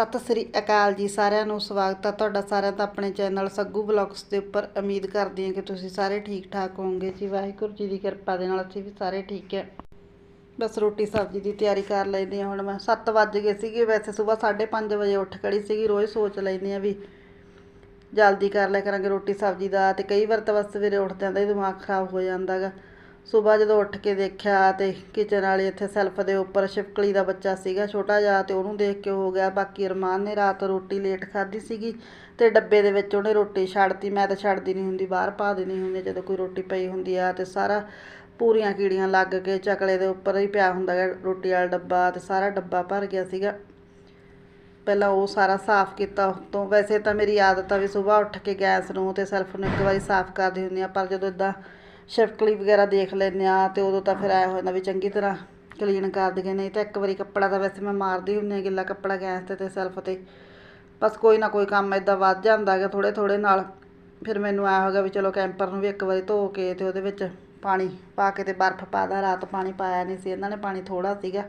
ਸਤਿ ਸ੍ਰੀ ਅਕਾਲ ਜੀ ਸਾਰਿਆਂ ਨੂੰ, ਸਵਾਗਤ ਹੈ ਤੁਹਾਡਾ ਸਾਰਿਆਂ ਦਾ ਆਪਣੇ ਚੈਨਲ ਸੱਗੂ ਬਲੌਗਸ ਦੇ ਉੱਪਰ। ਉਮੀਦ ਕਰਦੀ ਹਾਂ ਕਿ ਤੁਸੀਂ ਸਾਰੇ ਠੀਕ ਠਾਕ ਹੋਵੋਗੇ। ਜੀ ਵਾਹਿਗੁਰੂ ਜੀ ਦੀ ਕਿਰਪਾ ਦੇ ਨਾਲ ਅਸੀਂ ਵੀ ਸਾਰੇ ਠੀਕ ਹੈ। ਬਸ ਰੋਟੀ ਸਬਜ਼ੀ ਦੀ ਤਿਆਰੀ ਕਰ ਲੈਂਦੇ ਹਾਂ। ਹੁਣ ਮੈਂ 7 ਵੱਜ ਗਏ ਸੀਗੇ, ਵੈਸੇ ਸਵੇਰ 5:30 ਵਜੇ ਉੱਠ ਖੜੀ ਸੀਗੀ, ਰੋਜ਼ ਸੋਚ ਲੈਂਦੇ ਹਾਂ ਵੀ ਜਲਦੀ ਕਰ ਲਿਆ ਕਰਾਂਗੇ ਰੋਟੀ ਸਬਜ਼ੀ ਦਾ ਤੇ ਕਈ ਵਾਰ ਤਾਂ ਬਸ ਸਵੇਰੇ ਉੱਠਦਿਆਂ ਦਾ ਹੀ ਦਿਮਾਗ ਖਰਾਬ ਹੋ ਜਾਂਦਾਗਾ ਸਵੇਰ ਜਦੋਂ ਉੱਠ ਕੇ ਦੇਖਿਆ ਤੇ ਕਿਚਨ ਵਾਲੇ ਇੱਥੇ ਸੈਲਫ ਦੇ ਉੱਪਰ ਸ਼ਿਵਕਲੀ ਦਾ ਬੱਚਾ ਸੀਗਾ ਛੋਟਾ ਜਿਹਾ ਤੇ ਉਹਨੂੰ ਦੇਖ ਕੇ ਹੋ ਗਿਆ, ਬਾਕੀ ਅਰਮਾਨ ਨੇ ਰਾਤ ਰੋਟੀ ਲੇਟ ਖਾਧੀ ਸੀਗੀ ਤੇ ਡੱਬੇ ਦੇ ਵਿੱਚ ਉਹਨੇ ਰੋਟੀ ਛੱਡਤੀ। ਮੈਂ ਤਾਂ ਛੱਡਦੀ ਨਹੀਂ ਹੁੰਦੀ, ਬਾਹਰ ਪਾ ਦੇਣੀ ਹੁੰਦੀ ਜਦੋਂ ਕੋਈ ਰੋਟੀ ਪਈ ਹੁੰਦੀ ਆ ਤੇ ਸਾਰਾ ਪੂਰੀਆਂ ਕੀੜੀਆਂ ਲੱਗ ਕੇ ਚਕਲੇ ਦੇ ਉੱਪਰ ਹੀ ਪਿਆ ਹੁੰਦਾ ਗਾ ਰੋਟੀ ਵਾਲਾ ਡੱਬਾ ਤੇ ਸਾਰਾ ਡੱਬਾ ਭਰ ਗਿਆ ਸੀਗਾ। ਪਹਿਲਾਂ ਉਹ ਸਾਰਾ ਸਾਫ਼ ਕੀਤਾ ਉਸ ਤੋਂ। ਵੈਸੇ ਤਾਂ ਮੇਰੀ ਆਦਤ ਆ ਵੀ ਸਵੇਰ ਉੱਠ ਕੇ ਗੈਸ ਨੂੰ ਤੇ ਸੈਲਫ ਨੂੰ ਇੱਕ ਵਾਰੀ ਸਾਫ਼ ਕਰਦੀ ਹੁੰਦੀ ਆ ਪਰ ਜਦੋਂ ਇਦਾਂ ਸ਼ਿਫਕਲੀ ਵਗੈਰਾ ਦੇਖ ਲੈਂਦੇ ਆ ਤੇ ਉਦੋਂ ਤਾਂ ਫਿਰ ਆਇਆ ਹੋ ਜਾਂਦਾ ਵੀ ਚੰਗੀ ਤਰ੍ਹਾਂ ਕਲੀਨ ਕਰ ਦਈਏ, ਨਹੀਂ ਤਾਂ ਇੱਕ ਵਾਰੀ ਕੱਪੜਾ ਤਾਂ ਵੈਸੇ ਮੈਂ ਮਾਰਦੀ ਹੁੰਦੀ ਹਾਂ ਗਿੱਲਾ ਕੱਪੜਾ ਗੈਸ ਤੇ ਤੇ ਸੈਲਫ ਤੇ। ਬਸ ਕੋਈ ਨਾ ਕੋਈ ਕੰਮ ਇਦਾਂ ਵੱਧ ਜਾਂਦਾ ਹੈਗਾ ਥੋੜੇ ਥੋੜੇ ਨਾਲ। ਫਿਰ ਮੈਨੂੰ ਐ ਹੋ ਵੀ ਚਲੋ ਕੈਂਪਰ ਨੂੰ ਵੀ ਇੱਕ ਵਾਰੀ ਧੋ ਕੇ ਤੇ ਉਹਦੇ ਵਿੱਚ ਪਾਣੀ ਪਾ ਕੇ ਤੇ ਬਰਫ਼ ਪਾ ਦਾਂ ਰਾਤ ਪਾਣੀ ਪਾਇਆ ਨਹੀਂ ਸੀ, ਇਹਨਾਂ ਨੇ ਪਾਣੀ ਥੋੜਾ ਸੀਗਾ।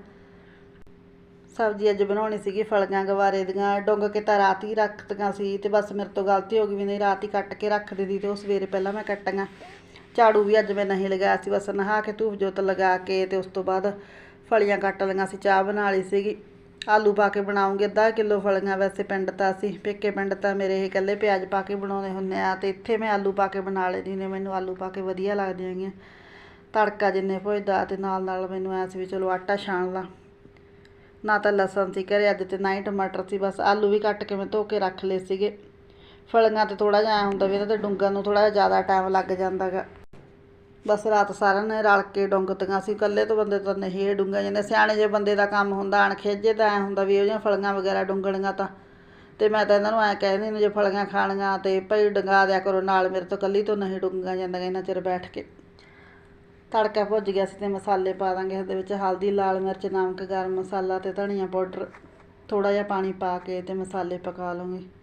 ਸਬਜ਼ੀ ਅੱਜ ਬਣਾਉਣੀ ਸੀਗੀ, ਫਲੀਆਂ, ਗਵਾਰੇ ਦੀਆਂ, ਡੁੰਗ ਕੇ ਤਾਂ ਰਾਤ ਹੀ ਰੱਖਤੀਆਂ ਸੀ ਤੇ ਬਸ ਮੇਰੇ ਤੋਂ ਗਲਤੀ ਹੋ ਗਈ ਵੀ ਨਹੀਂ, ਰਾਤ ਹੀ ਕੱਟ ਕੇ ਰੱਖ ਦਿੰਦੀ ਤੇ ਉਹ ਸਵੇਰੇ ਪਹਿਲਾਂ ਮੈਂ ਕੱਟੀਆਂ। ਝਾੜੂ ਵੀ ਅੱਜ ਮੈਂ ਨਹੀਂ ਲਗਾਇਆ ਸੀ, ਬਸ ਨਹਾ ਕੇ ਧੂਪ ਜੋਤ ਲਗਾ ਕੇ ਤੇ ਉਸ ਤੋਂ ਬਾਅਦ ਫਲੀਆਂ ਕੱਟ ਲਈਆਂ ਸੀ, ਚਾਹ ਬਣਾ ਲਈ ਸੀਗੀ। ਆਲੂ ਪਾ ਕੇ ਬਣਾਉਂਗੇ, ਅੱਧਾ ਕਿਲੋ ਫਲੀਆਂ ਵੈਸੇ ਪਿੰਡ ਤਾਂ ਅਸੀਂ ਪੇਕੇ ਪਿੰਡ ਤਾਂ ਮੇਰੇ ਇਹ ਇਕੱਲੇ ਪਿਆਜ਼ ਪਾ ਕੇ ਬਣਾਉਂਦੇ ਹੁੰਦੇ ਆ ਤੇ ਇੱਥੇ ਮੈਂ ਆਲੂ ਪਾ ਕੇ ਬਣਾ ਲੈਂਦੀ ਨੇ ਮੈਨੂੰ ਆਲੂ ਪਾ ਕੇ ਵਧੀਆ ਲੱਗਦੀਆਂ ਹੈਗੀਆਂ। ਤੜਕਾ ਜਿੰਨੇ ਭੁੱਜਦਾ ਤੇ ਨਾਲ ਨਾਲ ਮੈਨੂੰ ਐਂ ਸੀ ਵੀ ਚਲੋ ਆਟਾ ਛਾਣ ਲਾ। ਨਾ ਤਾਂ ਲਸਣ ਸੀ ਘਰੇ, ਅੱਜ ਤੇ ਨਾ ਹੀ ਟਮਾਟਰ ਸੀ, ਬਸ ਆਲੂ ਵੀ ਕੱਟ ਕੇ ਮੈਂ ਧੋ ਕੇ ਰੱਖ ਲਏ ਸੀਗੇ। ਫਲੀਆਂ ਤੇ ਥੋੜਾ ਜਿਹਾ ਐਂ ਹੁੰਦਾ ਵੀ ਇਹਨਾਂ 'ਤੇ ਡੁੰਗਣ ਨੂੰ ਥੋੜਾ ਜਿਹਾ ਜ਼ਿਆਦਾ ਟਾਈਮ ਲੱਗ ਜਾਂਦਾਗਾ ਬਸ ਰਾਤ ਸਾਰਿਆਂ ਨੇ ਰਲ ਕੇ ਡੁੰਗਤੀਆਂ ਸੀ, ਇਕੱਲੇ ਤੋਂ ਬੰਦੇ ਤਾਂ ਨਹੀਂ ਇਹ ਡੁੰਗਾ ਜਾਂਦੇ ਸਿਆਣੇ ਜੇ ਬੰਦੇ ਦਾ ਕੰਮ ਹੁੰਦਾ ਅਣਖੇਜੇ ਤਾਂ ਐ ਹੁੰਦਾ ਵੀ ਉਹ ਜਿਹੀਆਂ ਫਲੀਆਂ ਵਗੈਰਾ ਡੁੰਗਣੀਆਂ ਤਾਂ। ਤੇ ਮੈਂ ਤਾਂ ਇਹਨਾਂ ਨੂੰ ਐ ਕਹਿੰਦੀ ਨੇ ਜੇ ਫਲੀਆਂ ਖਾਣੀਆਂ ਤੇ ਭਈ ਡੰਗਾ ਦਿਆ ਕਰੋ, ਨਾਲ ਮੇਰੇ ਤੋਂ ਇਕੱਲੀ ਤੋਂ ਨਹੀਂ ਡੁੰਗਾ ਜਾਂਦਾ ਇਹਨਾਂ ਚਿਰ ਬੈਠ ਕੇ। ਤੜਕਾ ਭੁੱਜ ਗਿਆ ਸੀ ਤੇ ਮਸਾਲੇ ਪਾ ਦਾਂਗੇ, ਇਹਦੇ ਵਿੱਚ ਹਲਦੀ, ਲਾਲ ਮਿਰਚ, ਨਮਕ, ਗਰਮ ਮਸਾਲਾ ਤੇ ਧਨੀਆ ਪਾਊਡਰ ਥੋੜਾ ਜਿਹਾ ਪਾਣੀ ਪਾ ਕੇ ਤੇ ਮਸਾਲੇ ਪਕਾ ਲਵਾਂਗੇ।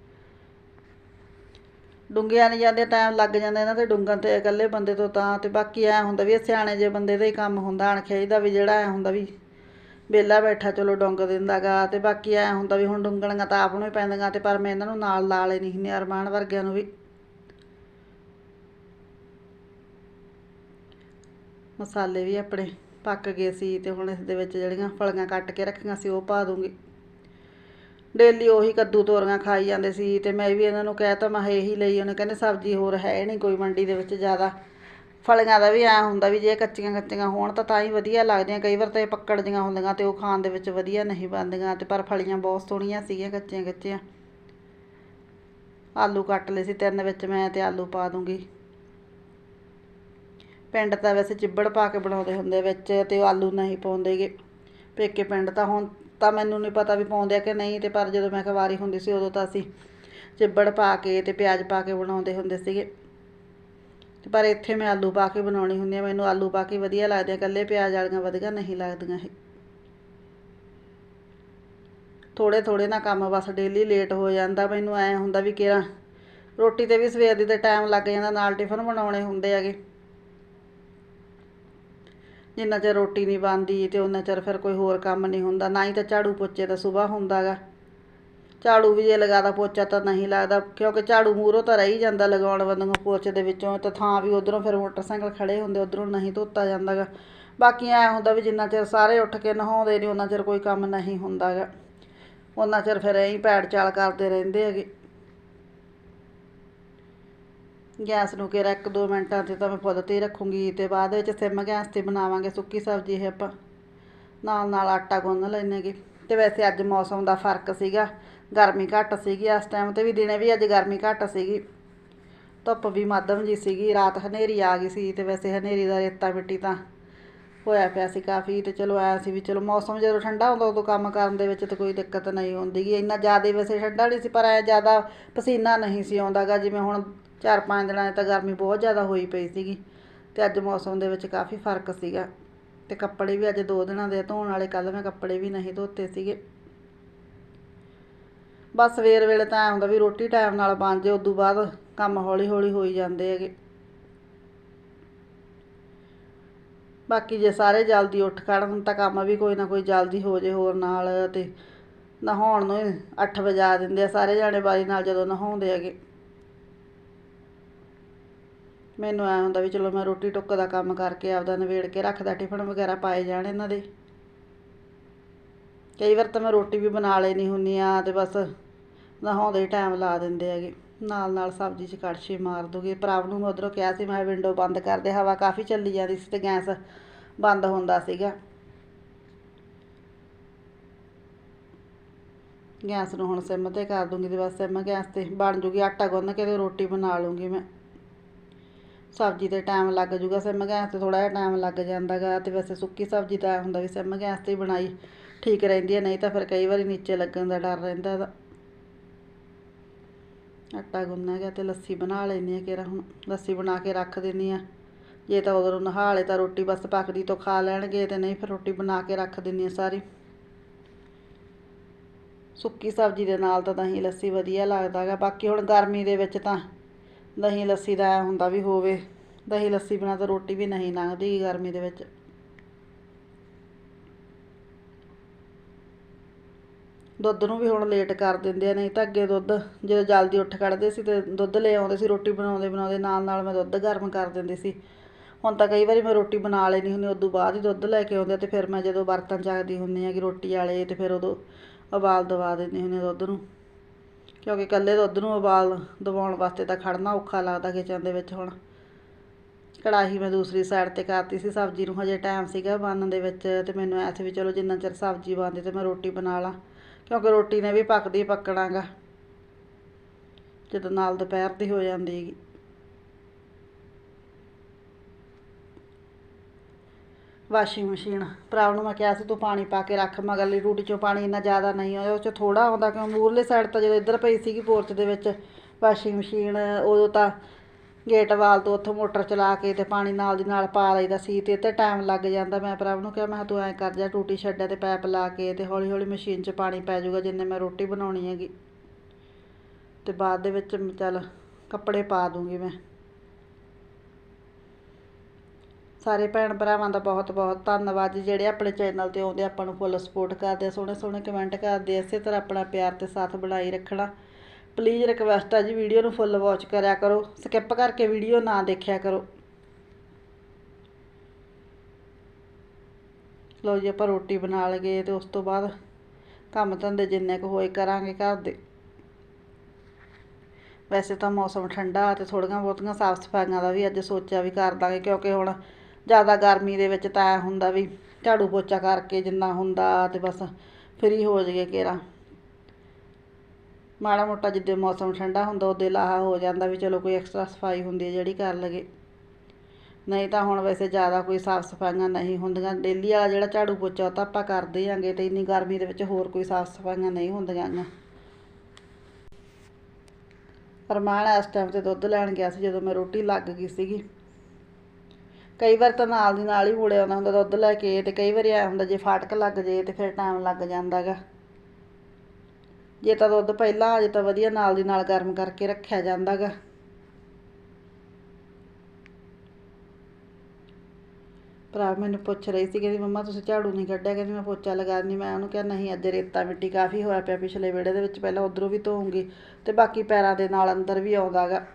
ਡੁੰਗਿਆਂ ਨਹੀਂ ਜਾਂਦੇ ਟਾਈਮ ਲੱਗ ਜਾਂਦਾ ਇਹਨਾਂ ਤੇ ਡੁੰਗਣ ਤੇ, ਇਕੱਲੇ ਬੰਦੇ ਤੋਂ ਤਾਂ ਤੇ ਬਾਕੀ ਐ ਹੁੰਦਾ ਵੀ ਇਹ ਸਿਆਣੇ ਜੇ ਬੰਦੇ ਦਾ ਹੀ ਕੰਮ ਹੁੰਦਾ ਅਣਖਿਆਈ ਦਾ ਵੀ ਜਿਹੜਾ ਐ ਹੁੰਦਾ ਵੀ ਵਿਹਲਾ ਬੈਠਾ, ਚਲੋ ਡੁੰਗ ਦਿੰਦਾਗਾ ਤੇ ਬਾਕੀ ਐ ਹੁੰਦਾ ਵੀ ਹੁਣ ਡੁੰਗਣੀਆਂ ਤਾਂ ਆਪ ਨੂੰ ਹੀ ਪੈਂਦੀਆਂ ਤੇ ਪਰ ਮੈਂ ਇਹਨਾਂ ਨੂੰ ਨਾਲ ਲਾ ਲੈਣੀ ਹੁੰਦੀ ਅਰਮਾਨ ਵਰਗਿਆਂ ਨੂੰ ਵੀ। ਮਸਾਲੇ ਵੀ ਆਪਣੇ ਪੱਕ ਗਏ ਸੀ ਤੇ ਹੁਣ ਇਸ ਦੇ ਵਿੱਚ ਜਿਹੜੀਆਂ ਫਲੀਆਂ ਕੱਟ ਕੇ ਰੱਖੀਆਂ ਸੀ, ਉਹ ਪਾ ਦੂੰਗੀ। ਡੇਲੀ ਉਹੀ ਕੱਦੂ ਤੋਰੀਆਂ ਖਾਈ ਜਾਂਦੇ ਸੀ ਤੇ ਮੈਂ ਵੀ ਇਹਨਾਂ ਨੂੰ ਕਹਿ ਤਾ, ਮੈਂ ਇਹੀ ਲਈ ਉਹਨੇ, ਕਹਿੰਦੇ ਸਬਜ਼ੀ ਹੋਰ ਹੈ ਨਹੀਂ ਕੋਈ ਮੰਡੀ ਦੇ ਵਿੱਚ ਜ਼ਿਆਦਾ। ਫਲੀਆਂ ਦਾ ਵੀ ਐਂ ਹੁੰਦਾ ਵੀ ਜੇ ਕੱਚੀਆਂ ਕੱਚੀਆਂ ਹੋਣ ਤਾਂ ਤਾਂ ਹੀ ਵਧੀਆ ਲੱਗਦੀਆਂ, ਕਈ ਵਾਰ ਤਾਂ ਇਹ ਪੱਕੜ ਦੀਆਂ ਹੁੰਦੀਆਂ ਤੇ ਉਹ ਖਾਣ ਦੇ ਵਿੱਚ ਵਧੀਆ ਨਹੀਂ ਬਣਦੀਆਂ ਤੇ ਪਰ ਫਲੀਆਂ ਬਹੁਤ ਸੋਹਣੀਆਂ ਸੀਗੀਆਂ ਕੱਚੀਆਂ ਕੱਚੀਆਂ। ਆਲੂ ਕੱਟ ਲਏ ਸੀ ਤਿੰਨ ਵਿੱਚ ਮੈਂ ਤੇ ਆਲੂ ਪਾ ਦੂੰਗੀ। ਪਿੰਡ ਤਾਂ ਵੈਸੇ ਚਿੱਬੜ ਪਾ ਕੇ ਬਣਾਉਂਦੇ ਹੁੰਦੇ ਵਿੱਚ ਤੇ ਉਹ ਆਲੂ ਨਹੀਂ ਪਾਉਂਦੇਗੇ ਪੇਕੇ ਪਿੰਡ ਤਾਂ ਹੁਣ ਤਾਂ ਮੈਨੂੰ ਨਹੀਂ ਪਤਾ ਵੀ ਪਾਉਂਦੇ ਆ ਕਿ ਨਹੀਂ ਤੇ ਪਰ ਜਦੋਂ ਮੈਂ ਕਵਾਰੀ ਹੁੰਦੀ ਸੀ ਉਦੋਂ ਤਾਂ ਅਸੀਂ ਚਿੱਬੜ ਪਾ ਕੇ ਤੇ ਪਿਆਜ਼ ਪਾ ਕੇ ਬਣਾਉਂਦੇ ਹੁੰਦੇ ਸੀਗੇ। ਤੇ ਪਰ ਇੱਥੇ ਮੈਂ ਆਲੂ ਪਾ ਕੇ ਬਣਾਉਣੀ ਹੁੰਦੀ ਆ, ਮੈਨੂੰ ਆਲੂ ਪਾ ਕੇ ਵਧੀਆ ਲੱਗਦੇ ਆ, ਇਕੱਲੇ ਪਿਆਜ਼ ਵਾਲੀਆਂ ਵਧੀਆ ਨਹੀਂ ਲੱਗਦੀਆਂ ਇਹ। ਥੋੜੇ ਥੋੜੇ ਨਾ ਕੰਮ ਬਸ ਡੇਲੀ ਲੇਟ ਹੋ ਜਾਂਦਾ, ਮੈਨੂੰ ਐ ਹੁੰਦਾ ਵੀ ਕਿਹੜਾ ਰੋਟੀ ਤੇ ਵੀ ਸਵੇਰ ਦੀ ਤੇ ਟਾਈਮ ਲੱਗ ਜਾਂਦਾ, ਨਾਲ ਟਿਫਨ ਬਣਾਉਣੇ ਹੁੰਦੇ ਹੈਗੇ। ਜਿੰਨਾ ਚਿਰ ਰੋਟੀ ਨਹੀਂ ਬਣਦੀ ਤੇ ਉਹਨਾਂ ਚਿਰ ਫਿਰ ਕੋਈ ਹੋਰ ਕੰਮ ਨਹੀਂ ਹੁੰਦਾ, ਨਾ ਹੀ ਤਾਂ ਝਾੜੂ ਪੋਚੇ ਦਾ ਸਵੇਰ ਹੁੰਦਾਗਾ। ਝਾੜੂ ਵੀ ਜੇ ਲਗਾਦਾ ਪੋਚਾ ਤਾਂ ਨਹੀਂ ਲੱਗਦਾ, ਕਿਉਂਕਿ ਝਾੜੂ ਮੂਹਰੋਂ ਤਾਂ ਰਹੀ ਜਾਂਦਾ ਲਗਾਉਣ ਵੱਲੋਂ ਪੋਚੇ ਦੇ ਵਿੱਚੋਂ, ਤਾਂ ਥਾਂ ਵੀ ਉਧਰੋਂ ਫਿਰ ਮੋਟਰਸਾਈਕਲ ਖੜੇ ਹੁੰਦੇ, ਉਧਰੋਂ ਨਹੀਂ ਧੋਤਾ ਜਾਂਦਾਗਾ। ਬਾਕੀ ਐ ਹੁੰਦਾ ਵੀ ਜਿੰਨਾ ਚਿਰ ਸਾਰੇ ਉੱਠ ਕੇ ਨਹਾਉਂਦੇ ਨਹੀਂ ਉਹਨਾਂ ਚਿਰ ਕੋਈ ਕੰਮ ਨਹੀਂ ਹੁੰਦਾਗਾ। ਉਹਨਾਂ ਚਿਰ ਫਿਰ ਐਂ ਪੈੜ ਚਾਲ ਕਰਦੇ ਰਹਿੰਦੇ ਹੈਗੇ। ਗੈਸ ਨੂੰ ਕਿਹੜਾ ਇੱਕ ਦੋ ਮਿੰਟਾਂ 'ਤੇ ਤਾਂ ਮੈਂ ਫੁੱਲ 'ਤੇ ਹੀ ਰੱਖੂੰਗੀ ਤੇ ਬਾਅਦ ਵਿੱਚ ਸਿਮ ਗੈਸ 'ਤੇ ਬਣਾਵਾਂਗੇ ਸੁੱਕੀ ਸਬਜ਼ੀ ਇਹ ਆਪਾਂ। ਨਾਲ ਨਾਲ ਆਟਾ ਗੁੰਨ ਲੈਣੇਗੇ ਤੇ ਵੈਸੇ ਅੱਜ ਮੌਸਮ ਦਾ ਫ਼ਰਕ ਸੀਗਾ। ਗਰਮੀ ਘੱਟ ਸੀਗੀ ਇਸ ਟਾਈਮ ਤੇ ਵੀ, ਦਿਨੇ ਵੀ ਅੱਜ ਗਰਮੀ ਘੱਟ ਸੀਗੀ। ਧੁੱਪ ਵੀ ਮਾਧਮ ਜੀ ਸੀਗੀ, ਰਾਤ ਹਨੇਰੀ ਆ ਗਈ ਸੀ ਤੇ ਵੈਸੇ ਹਨੇਰੀ ਦਾ ਰੇਤਾ ਮਿੱਟੀ ਤਾਂ ਹੋਇਆ ਪਿਆ ਸੀ ਕਾਫੀ ਤੇ ਚਲੋ ਆਇਆ ਸੀ ਵੀ ਚਲੋ ਮੌਸਮ ਜਦੋਂ ਠੰਡਾ ਹੁੰਦਾ ਉਦੋਂ ਕੰਮ ਕਰਨ ਦੇ ਵਿੱਚ ਤਾਂ ਕੋਈ ਦਿੱਕਤ ਨਹੀਂ ਹੁੰਦੀ ਗੀ। ਇੰਨਾ ਜ਼ਿਆਦਾ ਵੈਸੇ ਠੰਡਾ ਨਹੀਂ ਸੀ, ਪਰ ਐ ਜ਼ਿਆਦਾ ਪਸੀਨਾ ਨਹੀਂ ਸੀ ਆਉਂਦਾਗਾ ਜਿਵੇਂ ਹੁਣ ਚਾਰ ਪੰਜ ਦਿਨਾਂ 'ਚ ਤਾਂ ਗਰਮੀ ਬਹੁਤ ਜ਼ਿਆਦਾ ਹੋਈ ਪਈ ਸੀਗੀ ਤੇ ਅੱਜ ਮੌਸਮ ਦੇ ਵਿੱਚ ਕਾਫੀ ਫ਼ਰਕ ਸੀਗਾ ਤੇ ਕੱਪੜੇ ਵੀ ਅੱਜ ਦੋ ਦਿਨਾਂ ਦੇ ਧੋਣ ਵਾਲੇ ਕੱਲ ਮੈਂ ਕੱਪੜੇ ਵੀ ਨਹੀਂ ਧੋਤੇ ਸੀਗੇ। ਬਸ ਸਵੇਰ ਵੇਲੇ ਤਾਂ ਐਂ ਵੀ ਰੋਟੀ ਟਾਈਮ ਨਾਲ ਬਣ ਜੇ, ਉਦੋਂ ਬਾਅਦ ਕੰਮ ਹੌਲੀ ਹੌਲੀ ਹੋਈ ਜਾਂਦੇ ਹੈਗੇ। ਬਾਕੀ ਜੇ ਸਾਰੇ ਜਲਦੀ ਉੱਠ ਖੜਨ ਤਾਂ ਕੰਮ ਵੀ ਕੋਈ ਨਾ ਕੋਈ ਜਲਦੀ ਹੋ ਜੇ ਹੋਰ ਨਾਲ ਤੇ ਨਹਾਉਣ ਨੂੰ 8 ਆ ਦਿੰਦੇ ਆ, ਸਾਰੇ ਜਾਣੇ ਬਾਰੀ ਨਾਲ ਜਦੋਂ ਨਹਾਉਂਦੇ ਹੈਗੇ। ਮੈਨੂੰ ਐ ਹੁੰਦਾ ਵੀ ਚਲੋ ਮੈਂ ਰੋਟੀ ਟੁੱਕ ਦਾ ਕੰਮ ਕਰਕੇ ਆਪਦਾ ਨਵੇੜ ਕੇ ਰੱਖਦਾ, ਟਿਫਨ ਵਗੈਰਾ ਪਾਏ ਜਾਣ ਇਹਨਾਂ ਦੇ। ਕਈ ਵਾਰ ਤਾਂ ਮੈਂ ਰੋਟੀ ਵੀ ਬਣਾ ਲੈਣੀ ਹੁੰਨੀ ਆ ਤੇ ਬਸ ਨਹਾਉਂਦੇ ਹੀ ਟਾਈਮ ਲਾ ਦਿੰਦੇ ਹੈਗੇ। ਨਾਲ ਨਾਲ ਸਬਜ਼ੀ 'ਚ ਕੜਛੀ ਮਾਰ ਦੂਗੀ। ਭਰਾਵ ਨੂੰ ਮੈਂ ਉਧਰੋਂ ਕਿਹਾ ਸੀ, ਮੈਂ ਵਿੰਡੋ ਬੰਦ ਕਰ ਦੇ, ਹਵਾ ਕਾਫੀ ਚੱਲੀ ਜਾਂਦੀ ਸੀ ਤੇ ਗੈਸ ਬੰਦ ਹੁੰਦਾ ਸੀਗਾ। ਗੈਸ ਨੂੰ ਹੁਣ ਸਿਮ ਤੇ ਕਰ ਦੂੰਗੀ ਤੇ ਬਸ ਸਿਮ ਗੈਸ ਤੇ ਬਣ ਜੂਗੀ, ਆਟਾ ਗੁੰਨ ਕੇ ਤੇ ਰੋਟੀ ਬਣਾ ਲੂੰਗੀ ਮੈਂ। ਸਬਜ਼ੀ ਤੇ ਟਾਈਮ ਲੱਗ ਜੂਗਾ, ਸਿਮ ਗੈਸ ਤੇ ਥੋੜਾ ਜਿਹਾ ਟਾਈਮ ਲੱਗ ਜਾਂਦਾ ਗਾ ਤੇ ਵੈਸੇ ਸੁੱਕੀ ਸਬਜ਼ੀ ਤਾਂ ਐਂ ਹੁੰਦਾ ਵੀ ਸਿਮ ਗੈਸ ਤੇ ਬਣਾਈ, ਠੀਕ ਰਹਿੰਦੀ ਹੈ, ਨਹੀਂ ਤਾਂ ਫਿਰ ਕਈ ਵਾਰੀ ਨੀਚੇ ਲੱਗਣ ਦਾ ਡਰ ਰਹਿੰਦਾ ਇਹਦਾ। ਆਟਾ ਗੁੰਨਿਆ ਗਿਆ ਤੇ ਲੱਸੀ ਬਣਾ ਲੈਂਦੀ ਆ ਕਿਰਾ ਹੁਣ, ਲੱਸੀ ਬਣਾ ਕੇ ਰੱਖ ਦਿੰਦੀ ਆ ਜੇ ਤਾਂ ਉਧਰੋਂ ਨਹਾ ਲੇ ਤਾਂ ਰੋਟੀ ਬਸ ਪੱਕਦੀ ਤੋਂ ਖਾ ਲੈਣਗੇ ਤੇ ਨਹੀਂ ਫਿਰ ਰੋਟੀ ਬਣਾ ਕੇ ਰੱਖ ਦਿੰਦੀ ਆ ਸਾਰੀ। ਸੁੱਕੀ ਸਬਜ਼ੀ ਦੇ ਨਾਲ ਤਾਂ ਦਹੀਂ, ਲੱਸੀ ਵਧੀਆ ਲੱਗਦਾ ਗਾ ਬਾਕੀ ਹੁਣ ਗਰਮੀ ਦੇ ਵਿੱਚ ਤਾਂ ਦਹੀਂ ਲੱਸੀ ਦਾ ਐਂ ਹੁੰਦਾ ਵੀ ਹੋਵੇ, ਦਹੀਂ ਲੱਸੀ ਬਿਨਾਂ ਤਾਂ ਰੋਟੀ ਵੀ ਨਹੀਂ ਲੰਘਦੀ ਗਰਮੀ ਦੇ ਵਿੱਚ। ਦੁੱਧ ਨੂੰ ਵੀ ਹੁਣ ਲੇਟ ਕਰ ਦਿੰਦੇ ਆ, ਨਹੀਂ ਤਾਂ ਅੱਗੇ ਦੁੱਧ ਜਦੋਂ ਜਲਦੀ ਉੱਠ ਖੜ੍ਹਦੇ ਸੀ ਤੇ ਦੁੱਧ ਲੈ ਆਉਂਦੇ ਸੀ, ਰੋਟੀ ਬਣਾਉਂਦੇ ਬਣਾਉਂਦੇ ਨਾਲ ਨਾਲ ਮੈਂ ਦੁੱਧ ਗਰਮ ਕਰ ਦਿੰਦੀ ਸੀ। ਹੁਣ ਤਾਂ ਕਈ ਵਾਰੀ ਮੈਂ ਰੋਟੀ ਬਣਾ ਲੈਣੀ ਹੁੰਦੀ ਉਦੋਂ ਬਾਅਦ ਹੀ ਦੁੱਧ ਲੈ ਕੇ ਆਉਂਦੇ ਆ ਤੇ ਫਿਰ ਮੈਂ ਜਦੋਂ ਬਰਤਨ ਚੱਕਦੀ ਹੁੰਦੀ ਆ ਕਿ ਰੋਟੀ ਵਾਲੇ ਤੇ ਫਿਰ ਉਦੋਂ ਉਬਾਲ ਦਵਾ ਦਿੰਦੀ ਹੁੰਦੀ ਹਾਂ ਦੁੱਧ ਨੂੰ। ਕਿਉਂਕਿ ਇਕੱਲੇ ਦੁੱਧ ਨੂੰ ਉਬਾਲ ਦਵਾਉਣ ਵਾਸਤੇ ਤਾਂ ਖੜਨਾ ਔਖਾ ਲੱਗਦਾ ਕਿਚਨ ਦੇ ਵਿੱਚ ਹੁਣ। ਕੜਾਹੀ ਮੈਂ ਦੂਸਰੀ ਸਾਈਡ ਤੇ ਕਰਤੀ ਸੀ, ਸਬਜ਼ੀ ਨੂੰ ਹਜੇ ਟਾਈਮ ਸੀਗਾ ਬਣਨ ਦੇ ਵਿੱਚ ਤੇ ਮੈਨੂੰ ਐ ਸੀ ਵੀ ਚਲੋ ਜਿੰਨਾ ਚਿਰ ਸਬਜ਼ੀ ਬਣਦੀ ਤੇ ਮੈਂ ਰੋਟੀ ਬਣਾ ਲਾਂ, ਕਿਉਂਕਿ ਰੋਟੀ ਨੇ ਵੀ ਪੱਕਦੀ ਪੱਕਣਾ ਗਾ ਜਦੋਂ ਨਾਲ ਦੁਪਹਿਰ ਦੀ ਹੋ ਜਾਂਦੀ ਹੈਗੀ। Washing machine. ਭਰਾ ਨੂੰ ਮੈਂ ਕਿਹਾ ਸੀ, ਤੂੰ ਪਾਣੀ ਪਾ ਕੇ ਰੱਖ ਮਗਰਲੀ ਟੂਟੀ ਚੋਂ ਪਾਣੀ ਇੰਨਾ ਜ਼ਿਆਦਾ ਨਹੀਂ ਆਇਆ, ਉਹ 'ਚ ਥੋੜਾ ਆਉਂਦਾ ਕਿਉਂ? ਮੂਰਲੇ ਸਾਈਡ ਤਾਂ ਜਦੋਂ ਇੱਧਰ ਪਈ ਸੀਗੀ ਪੋਰਚ ਦੇ ਵਿੱਚ, ਵਾਸ਼ਿੰਗ ਮਸ਼ੀਨ, ਉਦੋਂ ਤਾਂ ਗੇਟ ਵਾਲ ਤੋਂ ਉੱਥੋਂ ਮੋਟਰ ਚਲਾ ਕੇ ਤੇ ਪਾਣੀ ਨਾਲ ਦੀ ਨਾਲ ਪਾ ਲਈਦਾ ਸੀ ਤੇ ਤੇ ਟਾਈਮ ਲੱਗ ਜਾਂਦਾ। ਮੈਂ ਭਰਾ ਨੂੰ ਕਿਹਾ, ਮੈਂ ਕਿਹਾ ਤੂੰ ਐਂ ਕਰ ਜਾ, ਟੂਟੀ ਛੱਡਿਆ ਤੇ ਪੈਪ ਲਾ ਕੇ ਤੇ ਹੌਲੀ ਹੌਲੀ ਮਸ਼ੀਨ 'ਚ ਪਾਣੀ ਪੈ ਜਾਊਗਾ, ਜਿੰਨੇ ਮੈਂ ਰੋਟੀ ਬਣਾਉਣੀ ਹੈਗੀ। ਤੇ ਬਾਅਦ ਦੇ ਵਿੱਚ ਚੱਲ ਕੱਪੜੇ ਪਾ ਦੂੰਗੀ ਮੈਂ। ਸਾਰੇ ਭੈਣ ਭਰਾਵਾਂ ਦਾ ਬਹੁਤ ਬਹੁਤ ਧੰਨਵਾਦ ਜੀ, ਜਿਹੜੇ ਆਪਣੇ ਚੈਨਲ ਤੇ ਆਉਂਦੇ ਆਪਾਂ ਨੂੰ ਫੁੱਲ ਸਪੋਰਟ ਕਰਦੇ ਆ, ਸੋਹਣੇ ਸੋਹਣੇ ਕਮੈਂਟ ਕਰਦੇ ਆ, ਇਸੇ ਤਰ੍ਹਾਂ ਆਪਣਾ ਪਿਆਰ ਤੇ ਸਾਥ ਬਣਾਈ ਰੱਖਣਾ। ਪਲੀਜ਼ ਰਿਕਵੈਸਟ ਆ ਜੀ ਵੀਡੀਓ ਨੂੰ ਫੁੱਲ ਵਾਚ ਕਰਿਆ ਕਰੋ ਸਕਿਪ ਕਰਕੇ ਵੀਡੀਓ ਨਾ ਦੇਖਿਆ ਕਰੋ। ਲਓ ਜੀ, ਆਪਾਂ ਰੋਟੀ ਬਣਾ ਲਗੇ ਤੇ ਉਸ ਤੋਂ ਬਾਅਦ ਕੰਮ ਧੰਦੇ ਜਿੰਨੇ ਕੁ ਹੋਏ ਕਰਾਂਗੇ ਘਰ ਦੇ। ਵੈਸੇ ਤਾਂ ਮੌਸਮ ਠੰਡਾ ਤੇ ਥੋੜੀਆਂ ਬਹੁਤੀਆਂ ਸਾਫ਼ ਸਫਾਈਆਂ ਦਾ ਵੀ ਅੱਜ ਸੋਚਿਆ ਵੀ ਕਰ ਦਾਂਗੇ, ਕਿਉਂਕਿ ਹੁਣ ਜ਼ਿਆਦਾ ਗਰਮੀ ਦੇ ਵਿੱਚ ਤਾਂ ਐਂ ਹੁੰਦਾ ਵੀ ਝਾੜੂ ਪੋਚਾ ਕਰਕੇ ਜਿੰਨਾ ਹੁੰਦਾ ਤੇ ਬਸ ਫਰੀ ਹੋ ਜਾਈਏ ਘੇਰਾ। ਮਾੜਾ ਮੋਟਾ ਜਿੱਦੇ ਮੌਸਮ ਠੰਡਾ ਹੁੰਦਾ ਉਹਦੇ ਲਾਹਾ ਹੋ ਜਾਂਦਾ ਵੀ ਚਲੋ ਕੋਈ ਐਕਸਟਰਾ ਸਫ਼ਾਈ ਹੁੰਦੀ ਹੈ ਜਿਹੜੀ ਕਰ ਲਗੇ ਨਹੀਂ ਤਾਂ ਹੁਣ ਵੈਸੇ ਜ਼ਿਆਦਾ ਕੋਈ ਸਾਫ਼ ਸਫਾਈਆਂ ਨਹੀਂ ਹੁੰਦੀਆਂ। ਡੇਲੀ ਵਾਲਾ ਜਿਹੜਾ ਝਾੜੂ ਪੋਚਾ ਉਹ ਤਾਂ ਆਪਾਂ ਕਰਦੇ ਜਾਂਗੇ ਤੇ ਇੰਨੀ ਗਰਮੀ ਦੇ ਵਿੱਚ ਹੋਰ ਕੋਈ ਸਾਫ਼ ਸਫਾਈਆਂ ਨਹੀਂ ਹੁੰਦੀਆਂ ਗੀਆਂ ਅਰਮਾਨ ਇਸ ਟਾਈਮ ਤੇ ਦੁੱਧ ਲੈਣ ਗਿਆ ਸੀ ਜਦੋਂ ਮੈਂ ਰੋਟੀ ਲੱਗ ਗਈ ਸੀਗੀ। ਕਈ ਵਾਰ ਤਾਂ ਨਾਲ ਦੀ ਨਾਲ ਹੀ ਮੁੜਿਆ ਆਉਂਦਾ ਹੁੰਦਾ ਦੁੱਧ ਲੈ ਕੇ, ਤੇ ਕਈ ਵਾਰੀ ਐ ਹੁੰਦਾ ਜੇ ਫਾਟਕ ਲੱਗ ਜੇ ਤੇ ਫਿਰ ਟਾਈਮ ਲੱਗ ਜਾਂਦਾ ਗਾ। ਜੇ ਤਾਂ ਦੁੱਧ ਪਹਿਲਾਂ ਆ ਜੇ ਤਾਂ ਵਧੀਆ ਨਾਲ ਦੀ ਨਾਲ ਗਰਮ ਕਰਕੇ ਰੱਖਿਆ ਜਾਂਦਾ ਗਾ। ਭਰਾ ਮੈਨੂੰ ਪੁੱਛ ਰਹੀ ਸੀ, ਕਹਿੰਦੀ ਮੰਮਾ ਤੁਸੀਂ ਝਾੜੂ ਨਹੀਂ ਕੱਢਿਆ? ਕਹਿੰਦੀ ਮੈਂ ਪੋਚਾ ਲਗਾ ਦਿੰਦੀ, ਮੈਂ ਉਹਨੂੰ ਕਿਹਾ ਨਹੀਂ, ਅੱਜ ਰੇਤਾ ਮਿੱਟੀ ਕਾਫੀ ਹੋਇਆ ਪਿਆ ਪਿਛਲੇ ਵਿਹੜੇ ਦੇ ਵਿੱਚ, ਪਹਿਲਾਂ ਉਧਰੋਂ ਵੀ ਧੋਉਂਗੀ ਤੇ ਬਾਕੀ ਪੈਰਾਂ ਦੇ ਨਾਲ ਅੰਦਰ ਵੀ ਆਉਂਦਾ ਗਾ।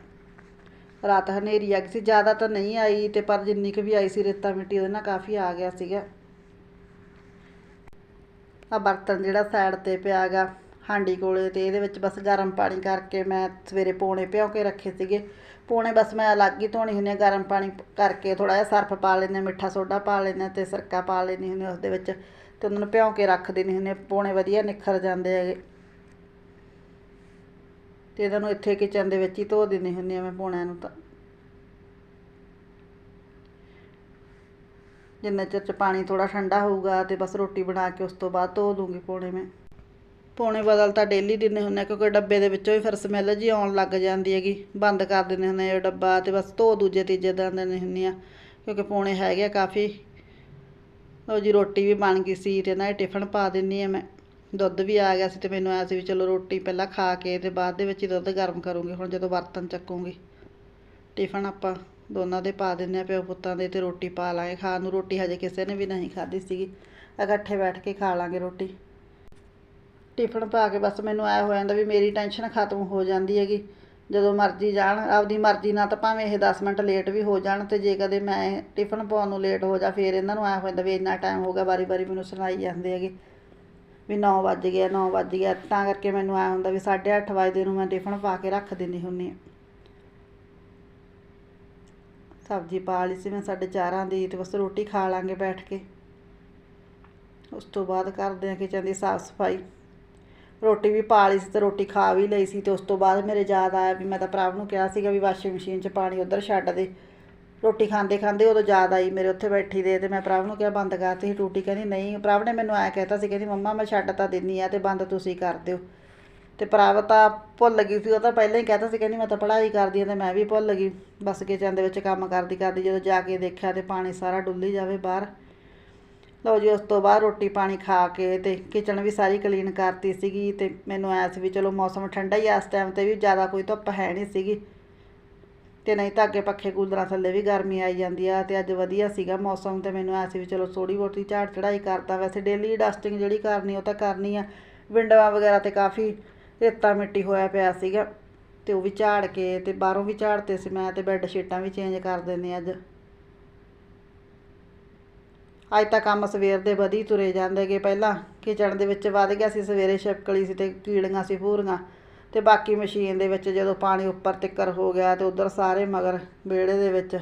ਰਾਤ ਹਨੇਰੀ ਆ ਗਈ ਸੀ, ਜ਼ਿਆਦਾ ਤਾਂ ਨਹੀਂ ਆਈ ਤੇ ਪਰ ਜਿੰਨੀ ਕੁ ਵੀ ਆਈ ਸੀ ਰੇਤਾ ਮਿੱਟੀ ਉਹਦੇ ਨਾਲ ਕਾਫੀ ਆ ਗਿਆ ਸੀਗਾ। ਆ ਬਰਤਨ ਜਿਹੜਾ ਸਾਈਡ ਤੇ ਪਿਆ ਗਾ ਹਾਂਡੀ ਕੋਲੇ ਤੇ ਇਹਦੇ ਵਿੱਚ ਬਸ ਗਰਮ ਪਾਣੀ ਕਰਕੇ ਮੈਂ ਸਵੇਰੇ ਪੌਣੇ ਭਿਉਂ ਕੇ ਰੱਖੇ ਸੀਗੇ। ਪੌਣੇ ਬਸ ਮੈਂ ਅਲੱਗ ਹੀ ਧੋਣੀ ਹੁੰਦੀ ਆ ਗਰਮ ਪਾਣੀ ਕਰਕੇ ਥੋੜਾ ਜਿਹਾ ਸਰਫ ਪਾ ਲੈਂਦੇ ਮਿੱਠਾ ਸੋਡਾ ਪਾ ਲੈਂਦੇ ਤੇ ਸਰਕਾ ਪਾ ਲੈਂਦੀ ਹੁੰਦੀ ਉਸ ਦੇ ਵਿੱਚ ਤੇ ਉਹਨਾਂ ਨੂੰ ਭਿਉਂ ਕੇ ਰੱਖ ਦੇਣੀ ਹੁੰਦੀ ਪੌਣੇ ਵਧੀਆ ਨਿਖਰ ਜਾਂਦੇ ਹੈਗੇ। ਤੇ ਇਹਨਾਂ ਨੂੰ ਇੱਥੇ ਕਿਚਨ ਦੇ ਵਿੱਚ ਹੀ ਧੋ ਦਿੰਦੀ ਹੁੰਦੀ ਆ ਮੈਂ ਪੌਣਿਆਂ ਨੂੰ ਤਾਂ। ਜਿੰਨੇ ਚਿਰ ਚ ਪਾਣੀ ਥੋੜਾ ਠੰਡਾ ਹੋਊਗਾ ਤੇ ਬਸ ਰੋਟੀ ਬਣਾ ਕੇ ਉਸ ਤੋਂ ਬਾਅਦ ਧੋ ਦੂੰਗੀ ਪੌਣੇ ਮੈਂ। ਪੌਣੇ ਬਦਲ ਤਾਂ ਡੇਲੀ ਦਿੰਦੇ ਹੁੰਦੇ ਆ ਕਿਉਂਕਿ ਡੱਬੇ ਦੇ ਵਿੱਚੋਂ ਹੀ ਫਿਰ ਸਮੈਲ ਜੀ ਆਉਣ ਲੱਗ ਜਾਂਦੀ ਹੈਗੀ। ਬੰਦ ਕਰ ਦਿੰਦੇ ਹੁੰਦੇ ਆ ਡੱਬਾ ਤੇ ਬਸ ਧੋ ਦੂਜੇ ਤੀਜੇ ਦਿਨ ਦਿੰਦੇ ਹੁੰਦੇ ਆ ਕਿਉਂਕਿ ਪੌਣੇ ਹੈਗੇ ਆ ਕਾਫੀ। ਲਓ ਜੀ ਰੋਟੀ ਵੀ ਬਣ ਗਈ ਸੀ ਤੇ ਨਾ ਇਹ ਟਿਫਨ ਪਾ ਦਿੰਨੀ ਆ ਮੈਂ। ਦੁੱਧ ਵੀ ਆ ਗਿਆ ਸੀ ਤੇ ਮੈਨੂੰ ਐ ਸੀ ਵੀ ਚਲੋ ਰੋਟੀ ਪਹਿਲਾਂ ਖਾ ਕੇ ਤੇ ਬਾਅਦ ਦੇ ਵਿੱਚ ਹੀ ਦੁੱਧ ਗਰਮ ਕਰੂੰਗੀ, ਹੁਣ ਜਦੋਂ ਬਰਤਨ ਚੱਕੂੰਗੀ। ਟਿਫਨ ਆਪਾਂ ਦੋਨਾਂ ਦੇ ਪਾ ਦਿੰਨੇ ਆ ਪਿਓ ਪੁੱਤਾਂ ਦੇ ਤੇ ਰੋਟੀ ਪਾ ਲਾਂਗੇ। ਖਾਣ ਨੂੰ ਰੋਟੀ ਹਜੇ ਕਿਸੇ ਨੇ ਵੀ ਨਹੀਂ ਖਾਧੀ ਸੀਗੀ। ਇਕੱਠੇ ਬੈਠ ਕੇ ਖਾ ਲਾਂਗੇ ਰੋਟੀ। ਟਿਫਨ ਪਾ ਕੇ ਬਸ ਮੈਨੂੰ ਐ ਹੋ ਜਾਂਦਾ ਵੀ ਮੇਰੀ ਟੈਨਸ਼ਨ ਖਤਮ ਹੋ ਜਾਂਦੀ ਹੈਗੀ। ਜਦੋਂ ਮਰਜ਼ੀ ਜਾਣ, ਆਪਦੀ ਮਰਜ਼ੀ ਨਾਲ ਤਾਂ ਭਾਵੇਂ ਇਹ 10 ਮਿੰਟ ਲੇਟ ਵੀ ਹੋ ਜਾਣ ਤੇ ਜੇ ਕਦੇ ਮੈਂ ਟਿਫਨ ਪਾਉਣ ਨੂੰ ਲੇਟ ਹੋ ਜਾ ਫਿਰ ਇਹਨਾਂ ਨੂੰ ਐ ਹੋ ਜਾਂਦਾ ਵੀ ਇੰਨਾ ਟਾਈਮ ਹੋ ਗਿਆ ਵਾਰੀ ਵਾਰੀ ਮੈਨੂੰ ਸੁਣਾਈ ਜਾਂਦੇ ਹੈਗੇ। ਵੀ 9 ਵੱਜ ਗਿਆ 9 ਵੱਜ ਗਿਆ ਤਾਂ ਕਰਕੇ ਮੈਨੂੰ ਐ ਹੁੰਦਾ ਵੀ 8:30 ਵਜੇ ਨੂੰ ਮੈਂ ਟਿਫਨ ਪਾ ਕੇ ਰੱਖ ਦਿੰਦੀ ਹੁੰਨੀ ਆ ਸਬਜ਼ੀ ਪਾ ਲਈ ਸੀ ਮੈਂ ਸਾਡੇ ਚਾਰਾਂ ਦੀ ਤੇ ਬਸ ਰੋਟੀ ਖਾ ਲਾਂਗੇ ਬੈਠ ਕੇ। ਉਸ ਤੋਂ ਬਾਅਦ ਕਰਦੇ ਆ ਕਿਚਨ ਦੀ ਸਾਫ਼ ਸਫ਼ਾਈ। ਰੋਟੀ ਵੀ ਪਾ ਲਈ ਸੀ ਤੇ ਰੋਟੀ ਖਾ ਵੀ ਲਈ ਸੀ ਤੇ ਉਸ ਤੋਂ ਬਾਅਦ ਮੇਰੇ ਯਾਦ ਆਇਆ ਵੀ ਮੈਂ ਤਾਂ ਪ੍ਰਭ ਨੂੰ ਕਿਹਾ ਸੀਗਾ ਵੀ ਵਾਸ਼ਿੰਗ ਮਸ਼ੀਨ 'ਚ ਪਾਣੀ ਉਧਰ ਛੱਡ ਦੇ। ਰੋਟੀ ਖਾਂਦੇ ਖਾਂਦੇ ਉਦੋਂ ਯਾਦ ਆਈ, ਮੇਰੇ ਉੱਥੇ ਬੈਠੀ ਦੇ ਤੇ ਮੈਂ ਪ੍ਰਭ ਨੂੰ ਕਿਹਾ, ਬੰਦ ਕਰਤੀ ਸੀ ਟੂਟੀ ਕਹਿੰਦੀ, ਨਹੀਂ। ਪ੍ਰਭ ਨੇ ਮੈਨੂੰ ਐਂ ਕਹਿਤਾ ਸੀ, ਕਹਿੰਦੀ, ਮੰਮਾ, ਮੈਂ ਛੱਡ ਤਾਂ ਦਿੰਨੀ ਆ ਤੇ ਬੰਦ ਤੁਸੀਂ ਕਰ ਦਿਓ। ਤੇ ਪ੍ਰਭ ਤਾਂ ਭੁੱਲ ਗਈ ਸੀ, ਉਹ ਤਾਂ ਪਹਿਲਾਂ ਹੀ ਕਹਿਤਾ ਸੀ, ਕਹਿੰਦੀ, ਮੈਂ ਤਾਂ ਪੜ੍ਹਾਈ ਕਰਦੀ ਆ ਤੇ ਮੈਂ ਵੀ ਭੁੱਲ ਗਈ। ਬਸ ਕਿਚਨ ਦੇ ਵਿੱਚ ਕੰਮ ਕਰਦੀ ਕਰਦੀ ਜਦੋਂ ਜਾ ਕੇ ਦੇਖਿਆ ਤੇ ਪਾਣੀ ਸਾਰਾ ਡੁੱਲੀ ਜਾਵੇ ਬਾਹਰ। ਲਓ ਜੀ, ਉਸ ਤੋਂ ਬਾਅਦ ਰੋਟੀ ਪਾਣੀ ਖਾ ਕੇ ਤੇ ਕਿਚਨ ਵੀ ਸਾਰੀ ਕਲੀਨ ਕਰਤੀ ਸੀਗੀ ਤੇ ਮੈਨੂੰ ਐ ਸੀ ਵੀ ਚਲੋ ਮੌਸਮ ਠੰਡਾ ਹੀ ਆ, ਇਸ ਟਾਈਮ ਤੇ ਵੀ ਜ਼ਿਆਦਾ ਕੋਈ ਧੁੱਪ ਹੈ ਨਹੀਂ ਸੀਗੀ। ਤੇ ਨਹੀਂ ਤਾਂ ਅੱਗੇ ਪੱਖੇ ਕੂਲਰਾਂ ਥੱਲੇ ਵੀ ਗਰਮੀ ਆਈ ਜਾਂਦੀ ਆ ਤੇ ਅੱਜ ਵਧੀਆ ਸੀਗਾ ਮੌਸਮ ਤੇ ਮੈਨੂੰ ਐਸੀ ਵੀ ਚਲੋ ਥੋੜੀ ਬਹੁਤੀ ਝਾੜ ਚੜਾਈ ਕਰਤਾ। ਵੈਸੇ ਡੇਲੀ ਡਸਟਿੰਗ ਜਿਹੜੀ ਕਰਨੀ ਉਹ ਤਾਂ ਕਰਨੀ ਆ। ਵਿੰਡੋਆਂ ਵਗੈਰਾ ਤੇ ਕਾਫੀ ਰੇਤਾ ਮਿੱਟੀ ਹੋਇਆ ਪਿਆ ਸੀਗਾ ਤੇ ਉਹ ਵੀ ਝਾੜ ਕੇ ਤੇ ਬਾਹਰੋਂ ਵੀ ਝਾੜਤੇ ਸੀ ਮੈਂ ਤੇ ਬੈੱਡ ਸ਼ੀਟਾਂ ਵੀ ਚੇਂਜ ਕਰ ਦਿੰਦੇ ਅੱਜ। ਅੱਜ ਤਾਂ ਕੰਮ ਸਵੇਰ ਦੇ ਵਧੀ ਤੁਰੇ ਜਾਂਦੇਗੇ ਪਹਿਲਾਂ ਕਿਚਨ ਦੇ ਵਿੱਚ ਵੱਧ ਗਿਆ ਸੀ, ਸਵੇਰੇ ਛਿਪਕਲੀ ਸੀ ਤੇ ਕੀੜੀਆਂ ਸੀ ਪੂਰੀਆਂ। ਤੇ ਬਾਕੀ ਮਸ਼ੀਨ ਦੇ ਵਿੱਚ ਜਦੋਂ ਪਾਣੀ ਉੱਪਰ ਤਿੱਕਰ ਹੋ ਗਿਆ ਤੇ ਉਧਰ ਸਾਰੇ ਮਗਰ ਵਿਹੜੇ ਦੇ ਵਿੱਚ